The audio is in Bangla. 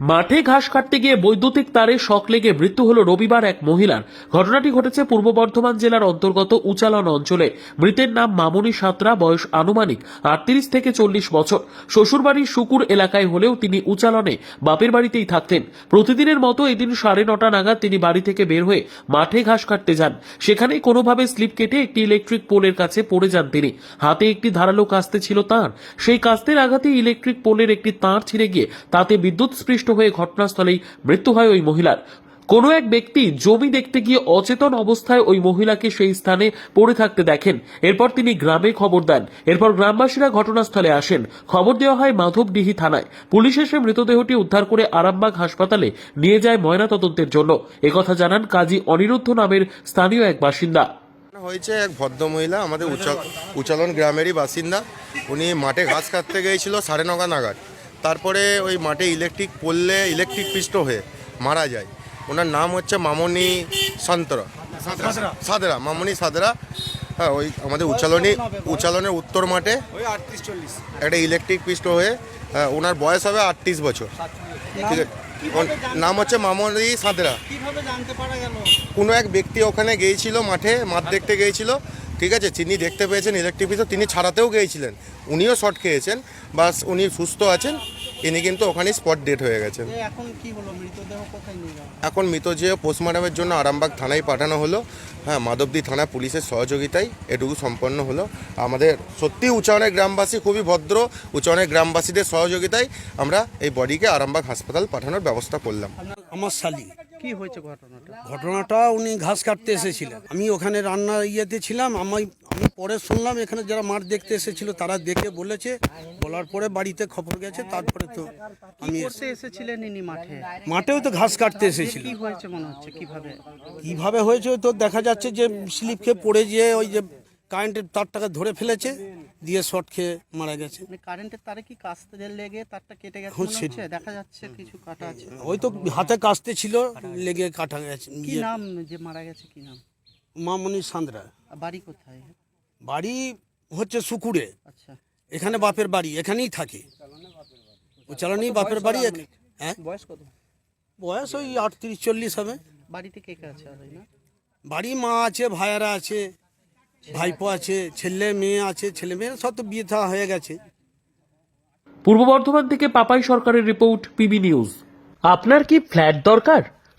মাঠে ঘাস কাটতে গিয়ে বৈদ্যুতিক তারে শক লেগে মৃত্যু হল রবিবার এক মহিলার। ঘটনাটি ঘটেছে পূর্ব বর্ধমান জেলার অন্তর্গত উচালন অঞ্চলে। মৃতের নাম মামনি সাঁতরা, বয়স আনুমানিক আটত্রিশ থেকে চল্লিশ বছর। শ্বশুরবাড়ির শুকুর এলাকায় হলেও তিনি উচালনে বাপের বাড়িতেই থাকতেন। প্রতিদিনের মতো এদিন সাড়ে নটা নাগাদ তিনি বাড়ি থেকে বের হয়ে মাঠে ঘাস কাটতে যান। সেখানেই কোনোভাবে স্লিপ কেটে একটি ইলেকট্রিক পোলের কাছে পড়ে যান তিনি। হাতে একটি ধারালো কাস্তে ছিল তার। সেই কাস্তের আঘাতে ইলেকট্রিক পোলের একটি তার ছিঁড়ে গিয়ে তাতে বিদ্যুৎ স্পৃষ্ট হয়ে ঘটনাস্থলেই মৃত্যু হয় ওই মহিলার। কোনো এক ব্যক্তি জমি দেখতে গিয়ে অচেতন অবস্থায় ওই মহিলাকে সেই স্থানে পড়ে থাকতে দেখেন। এরপর তিনি গ্রামে খবর দেন। এরপর গ্রামবাসীরা ঘটনাস্থলে আসেন। খবর দেওয়া হয় মাধবডিহি থানায়। পুলিশ এসে মৃতদেহটি উদ্ধার করে আরামবাগ হাসপাতালে নিয়ে যায় ময়নাতদন্তের জন্য। একথা জানান কাজী অনিরুদ্ধ নামের স্থানীয় এক বাসিন্দা। হয়েছে এক ভদ্রমহিলা আমাদের উচা- উচালন গ্রামেরই বাসিন্দা। উনি মাঠে ঘাস কাটতে গিয়েছিল সাড়ে নগা নাগাদ। তারপরে ওই মাঠে ইলেকট্রিক পড়লে ইলেকট্রিক পিষ্ট হয়ে মারা যায়। ওনার নাম হচ্ছে মামনি সন্তরা সাদরা মামনি সাদরা হ্যাঁ ওই আমাদের উচালনি উচালনের উত্তর মাঠে একটা ইলেকট্রিক পিষ্ট হয়ে হ্যাঁ, ওনার বয়স হবে আটত্রিশ বছর। ঠিক আছে? নাম হচ্ছে মামনি পারা কোনো এক ব্যক্তি ওখানে গিয়েছিল মাঠে মাঠ দেখতে গিয়েছিল। ঠিক আছে তিনি দেখতে পেয়েছেন ইলেকট্রিক পিস তিনি ছাড়াতেও গিয়েছিলেন। উনিও শর্ট খেয়েছেন বাস উনি সুস্থ আছেন। ইনি কিন্তু ওখানে স্পট ডেট হয়ে গেছেন এখন কি হলো? মৃতদেহ কোথায় নিয়ে এখন মৃতদেহ পোস্টমর্টমের জন্য আরামবাগ থানায় পাঠানো হলো। হ্যাঁ মাধবদী থানা পুলিশের সহযোগিতায় এটুকু সম্পন্ন হলো। আমাদের সত্যি উচ্চারণের গ্রামবাসী খুবই ভদ্র। উচ্চারণের গ্রামবাসীদের সহযোগিতায় আমরা এই বডিকে আরামবাগ হাসপাতাল পাঠানোর ব্যবস্থা করলাম। আমার শালি। কি হয়েছে ঘটনাটা? ঘটনাটা উনি ঘাস কাটতে এসেছিলেন। আমি ওখানে রান্নার ইয়েতে ছিলাম। আমি আমি পরে শুনলাম এখানে যারা মাঠ দেখতে এসেছিল তারা দেখে বলেছে বলার পরে বাড়িতে খবর গেছে তারপরে তো আমি এসেছিলেন ইনি মাঠে? মাঠেও তো ঘাস কাটতে এসেছিল। কি হয়েছে মনে হচ্ছে কীভাবে? কীভাবে হয়েছে তো দেখা যাচ্ছে যে স্লিপ খেয়ে পড়ে যেয়ে ওই যে কারেন্টের তারটাকে ধরে ফেলেছে দিয়ে শর্ট খেয়ে মারা গেছে। মানে কারেন্টের তারে কি কাস্তে লেগে তারটা কেটে গেছে দেখা যাচ্ছে কিছু কাটা আছে। ওই তো হাতে কাস্তে ছিল লেগে কাটা গেছে। কি নাম যে মারা গেছে কি নাম? মামনি সান্দ্রা। বাড়ি কোথায়? বাড়ি হচ্ছে সুকুরে আচ্ছা। এখানে বাপের বাড়ি এখানেই থাকে। ও চালানি বাপের বাড়ি হ্যাঁ? বয়স কত? বয়স ওই আটত্রিশ চল্লিশ হবে। বাড়িতে কে কে আছে আর এই না? বাড়ি মা আছে ভাইয়ারা আছে ভাইপো আছে। ছেলে মেয়ে আছে ছেলে মেয়ে সব তো বিয়ে থা হয়ে গেছে। পূর্ব বর্ধমান থেকে পাপাই সরকারের রিপোর্ট পিবি নিউজ। আপনার কি ফ্ল্যাট দরকার?